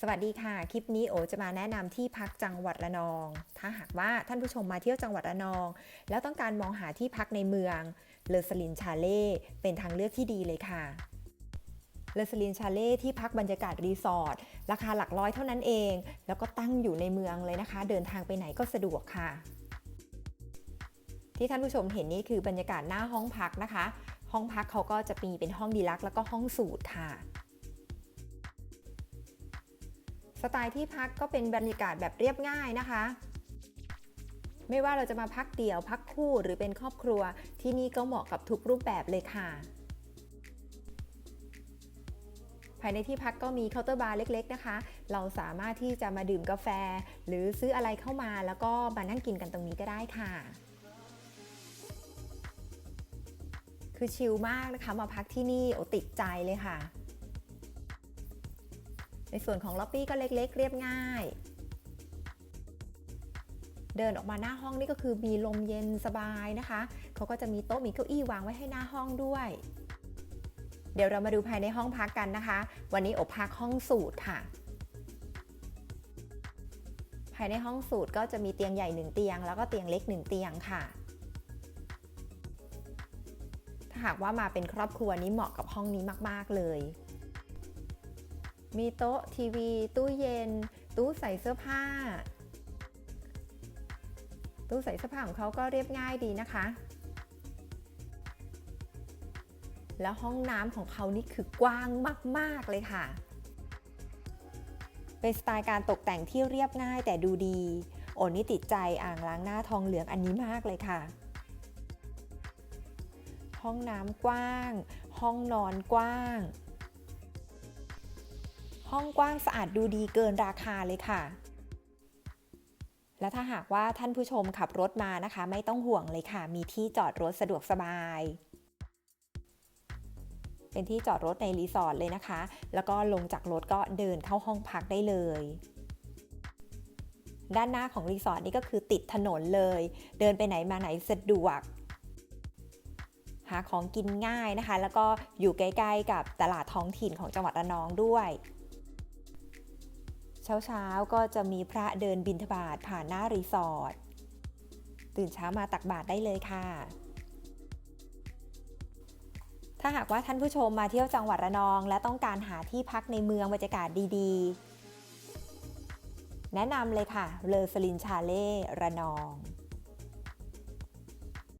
สวัสดีค่ะ คลิปนี้โอจะมาแนะนำที่พักจังหวัดระนอง ถ้าหากว่าท่านผู้ชมมาเที่ยวจังหวัดระนอง แล้วต้องการมองหาที่พักในเมืองเลอสลินชาเล่เป็นทางเลือกที่ดีเลยค่ะเลอสลินชาเล่ที่พักบรรยากาศรีสอร์ทราคาหลักร้อยเท่านั้นเอง แล้วก็ตั้งอยู่ในเมืองเลยนะคะ เดินทางไปไหนก็สะดวกค่ะ ที่ท่านผู้ชมเห็นนี่คือบรรยากาศหน้าห้องพักนะคะ ห้องพักเขาก็จะมีเป็นห้องดีลักแล้วก็ห้องสูตรค่ะ สไตล์ที่พักก็เป็นบรรยากาศแบบเรียบง่ายนะคะ ไม่ว่าเราจะมาพักเดี่ยวพักคู่หรือเป็นครอบครัว ที่นี่ก็เหมาะกับทุกรูปแบบเลยค่ะ ภายในที่พักก็มีเคาน์เตอร์บาร์เล็กๆนะคะ เราสามารถที่จะมาดื่มกาแฟ หรือซื้ออะไรเข้ามาแล้วก็มานั่งกินกันตรงนี้ก็ได้ค่ะคือชิลมากนะคะ มาพักที่นี่โอติดใจเลยค่ะ ในส่วนของล็อบบี้ก็เล็กๆ เรียบง่าย เดินออกมาหน้าห้องนี่ก็คือมีลมเย็นสบายนะคะ เขาก็จะมีโต๊ะมีเก้าอี้วางไว้ให้หน้าห้องด้วย เดี๋ยวเรามาดูภายในห้องพักกันนะคะ วันนี้อบพักห้องสูตรค่ะ ภายในห้องสูตรก็จะมีเตียงใหญ่หนึ่งเตียง แล้วก็เตียงเล็กหนึ่งเตียงค่ะถ้าหากว่ามาเป็นครอบครัวนี้เหมาะกับห้องนี้มาก ๆ เลย มีโต๊ะทีวี ตู้เย็น ตู้ใส่เสื้อผ้า ตู้ใส่เสื้อผ้าของเขาก็เรียบง่ายดีนะคะ แล้วห้องน้ำของเขานี่คือกว้างมาก ๆ เลยค่ะ เป็นสไตล์การตกแต่งที่เรียบง่ายแต่ดูดี โอนี่ติดใจอ่างล้างหน้าทองเหลืองอันนี้มากเลยค่ะ ห้องน้ำกว้าง ห้องนอนกว้าง ห้องกว้างสะอาดดูดีเกินราคาเลยค่ะ และถ้าหากว่าท่านผู้ชมขับรถมานะคะ ไม่ต้องห่วงเลยค่ะ มีที่จอดรถสะดวกสบาย เป็นที่จอดรถในรีสอร์ทเลยนะคะ แล้วก็ลงจากรถก็เดินเข้าห้องพักได้เลยด้านหน้าของรีสอร์ทนี่ก็คือติดถนนเลย เดินไปไหนมาไหนสะดวก หาของกินง่ายนะคะ แล้วก็อยู่ใกล้ๆกับตลาดท้องถิ่นของจังหวัดระนองด้วย เช้าๆ ก็จะมีพระเดินบิณฑบาตผ่านหน้ารีสอร์ท ตื่นเช้ามาตักบาตรได้เลยค่ะ ถ้าหากว่าท่านผู้ชมมาเที่ยวจังหวัดระนอง และต้องการหาที่พักในเมืองบรรยากาศดีๆ แนะนำเลยค่ะเลอสลินชาเล่ระนอง